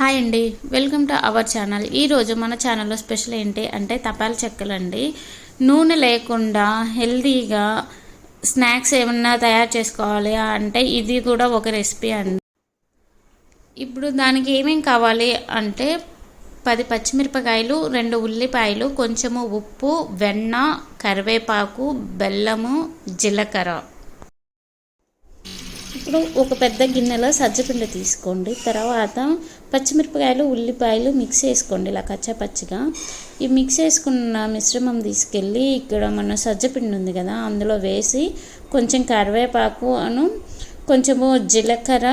Hi అండి. Welcome to our channel. ఈరోజు మన ఛానల్లో స్పెషల్ ఏంటి అంటే తపాల చెక్కలు అండి. నూనె లేకుండా హెల్తీగా స్నాక్స్ ఏమన్నా తయారు చేసుకోవాలి అంటే ఇది కూడా ఒక రెసిపీ అండి. ఇప్పుడు దానికి ఏమేం కావాలి అంటే పది పచ్చిమిరపకాయలు రెండు ఉల్లిపాయలు కొంచెము ఉప్పు వెన్న కరివేపాకు బెల్లము జీలకర్ర. ఇప్పుడు ఒక పెద్ద గిన్నెలో సజ్జపిండి తీసుకోండి. తర్వాత పచ్చిమిరపకాయలు ఉల్లిపాయలు మిక్స్ చేసుకోండి. ఇలా కచ్చపచ్చిగా. ఈ మిక్స్ చేసుకున్న మిశ్రమం తీసుకెళ్ళి ఇక్కడ మన సజ్జపిండి ఉంది కదా అందులో వేసి కొంచెం కరివేపాకు అను కొంచెము జీలకర్ర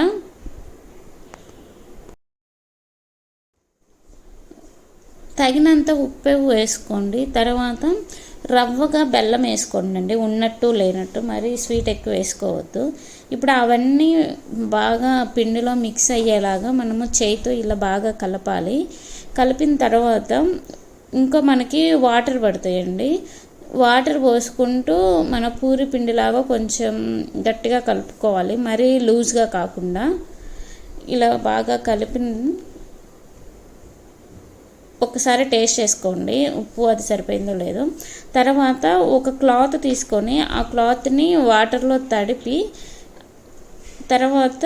తగినంత ఉప్పు వేసుకోండి. తర్వాత రవ్వగా బెల్లం వేసుకోండి ఉన్నట్టు లేనట్టు మరి స్వీట్ ఎక్కువ వేసుకోవద్దు. ఇప్పుడు అవన్నీ బాగా పిండిలో మిక్స్ అయ్యేలాగా మనము చేయితో ఇలా బాగా కలపాలి. కలిపిన తర్వాత ఇంకా మనకి వాటర్ పడతాయండి. వాటర్ పోసుకుంటూ మన పూరి పిండిలాగా కొంచెం గట్టిగా కలుపుకోవాలి మరీ లూజ్గా కాకుండా. ఇలా బాగా కలిపి ఒకసారి టేస్ట్ చేసుకోండి. ఉప్పు అది సరిపోయిందో లేదో. తర్వాత ఒక క్లాత్ తీసుకొని ఆ క్లాత్ని వాటర్లో తడిపి తర్వాత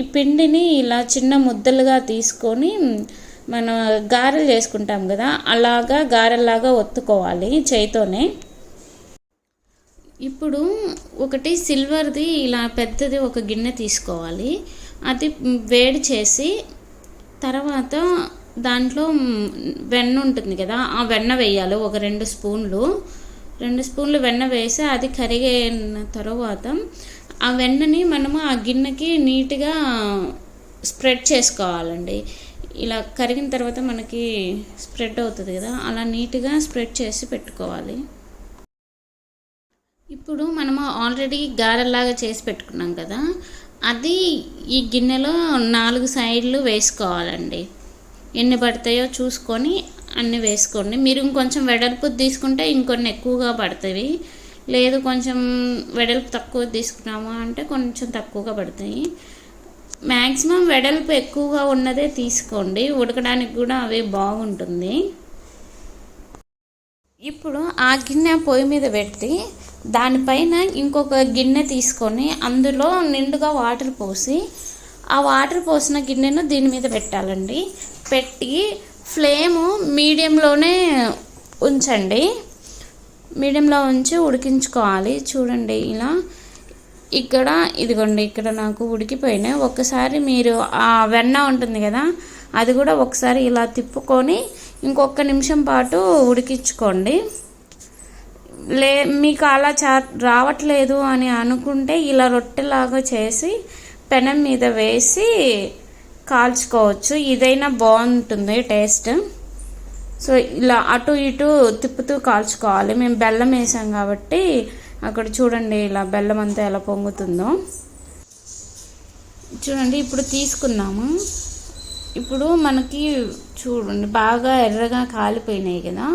ఈ పిండిని ఇలా చిన్న ముద్దలుగా తీసుకొని మనం గారెలు చేసుకుంటాం కదా అలాగా గారెలాగా ఒత్తుకోవాలి చేయితోనే. ఇప్పుడు ఒకటి సిల్వర్ది ఇలా పెద్దది ఒక గిన్నె తీసుకోవాలి. అది వేడి చేసి తర్వాత దాంట్లో వెన్న ఉంటుంది కదా ఆ వెన్న వేయాలి ఒక రెండు స్పూన్లు. రెండు స్పూన్లు వెన్న వేసి అది కరిగిన తర్వాత ఆ వెన్నని మనము ఆ గిన్నెకి నీట్గా స్ప్రెడ్ చేసుకోవాలండి. ఇలా కరిగిన తర్వాత మనకి స్ప్రెడ్ అవుతుంది కదా అలా నీట్గా స్ప్రెడ్ చేసి పెట్టుకోవాలి. ఇప్పుడు మనము ఆల్రెడీ గారెల్లాగా చేసి పెట్టుకున్నాం కదా అది ఈ గిన్నెలో నాలుగు సైడ్లు వేసుకోవాలండి. ఎన్ని పడతాయో చూసుకొని అన్నీ వేసుకోండి. మీరు ఇంకొంచెం వెడల్పు తీసుకుంటే ఇంకొన్ని ఎక్కువగా పడతాయి. లేదు కొంచెం వెడల్పు తక్కువ తీసుకున్నాము అంటే కొంచెం తక్కువగా పడతాయి. మ్యాక్సిమం వెడల్పు ఎక్కువగా ఉన్నదే తీసుకోండి. ఉడకడానికి కూడా అవి బాగుంటుంది. ఇప్పుడు ఆ గిన్నె పొయ్యి మీద పెట్టి దానిపైన ఇంకొక గిన్నె తీసుకొని అందులో నిండుగా వాటర్ పోసి ఆ వాటర్ పోసిన గిన్నెను దీని మీద పెట్టాలండి. పెట్టి ఫ్లేము మీడియంలోనే ఉంచండి. మీడియంలో ఉంచి ఉడికించుకోవాలి. చూడండి ఇలా. ఇక్కడ ఇదిగోండి ఇక్కడ నాకు ఉడికిపోయినాయి ఒక్కసారి మీరు ఆ వెన్న ఉంటుంది కదా అది కూడా ఒకసారి ఇలా తిప్పుకొని ఇంకొక నిమిషం పాటు ఉడికించుకోండి. లే మీకు అలా చా రావట్లేదు అని అనుకుంటే ఇలా రొట్టెలాగా చేసి పెనం మీద వేసి కాల్చుకోవచ్చు. ఇదైనా బాగుంటుంది టేస్ట్. సో ఇలా అటు ఇటు తిప్పుతూ కాల్చుకోవాలి. మేము బెల్లం వేసాం కాబట్టి అక్కడ చూడండి ఇలా బెల్లం అంతా ఎలా పొంగుతుందో. చూడండి ఇప్పుడు తీసుకున్నాము. ఇప్పుడు మనకి చూడండి బాగా ఎర్రగా కాలిపోయినాయి కదా.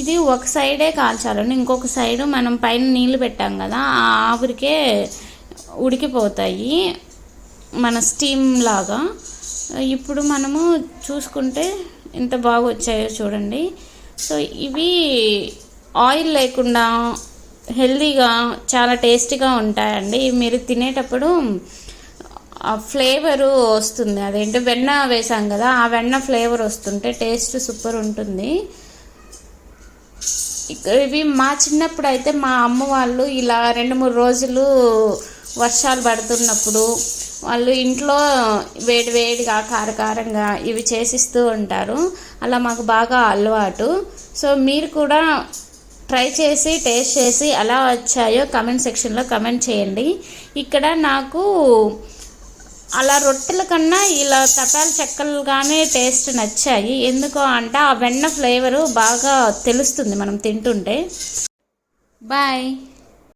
ఇది ఒక సైడే కాల్చాలండి. ఇంకొక సైడ్ మనం పైన నీళ్ళు పెట్టాం కదా ఆ ఆవిరికే ఉడికిపోతాయి. మన స్టీమ్ లాగా. ఇప్పుడు మనము చూసుకుంటే ఎంత బాగా వచ్చాయో చూడండి. సో ఇవి ఆయిల్ లేకుండా హెల్దీగా చాలా టేస్టీగా ఉంటాయండి. మీరు తినేటప్పుడు ఆ ఫ్లేవరు వస్తుంది. అదేంటి వెన్న వేసాం కదా ఆ వెన్న ఫ్లేవర్ వస్తుంటే టేస్ట్ సూపర్ ఉంటుంది. ఇవి మా చిన్నప్పుడు అయితే మా అమ్మ వాళ్ళు ఇలా రెండు మూడు రోజులు వర్షాలు పడుతున్నప్పుడు వాళ్ళు ఇంట్లో వేడి వేడిగా కారకారంగా ఇవి చేసిస్తూ ఉంటారు. అలా మాకు బాగా అలవాటు. సో మీరు కూడా ట్రై చేసి టేస్ట్ చేసి ఎలా వచ్చాయో కమెంట్ సెక్షన్లో కమెంట్ చేయండి. ఇక్కడ నాకు అలా రొట్టెల కన్నా ఇలా తపాల చెక్కలుగానే టేస్ట్ నచ్చాయి. ఎందుకో అంటే ఆ వెన్న ఫ్లేవరు బాగా తెలుస్తుంది మనం తింటుంటే. బాయ్.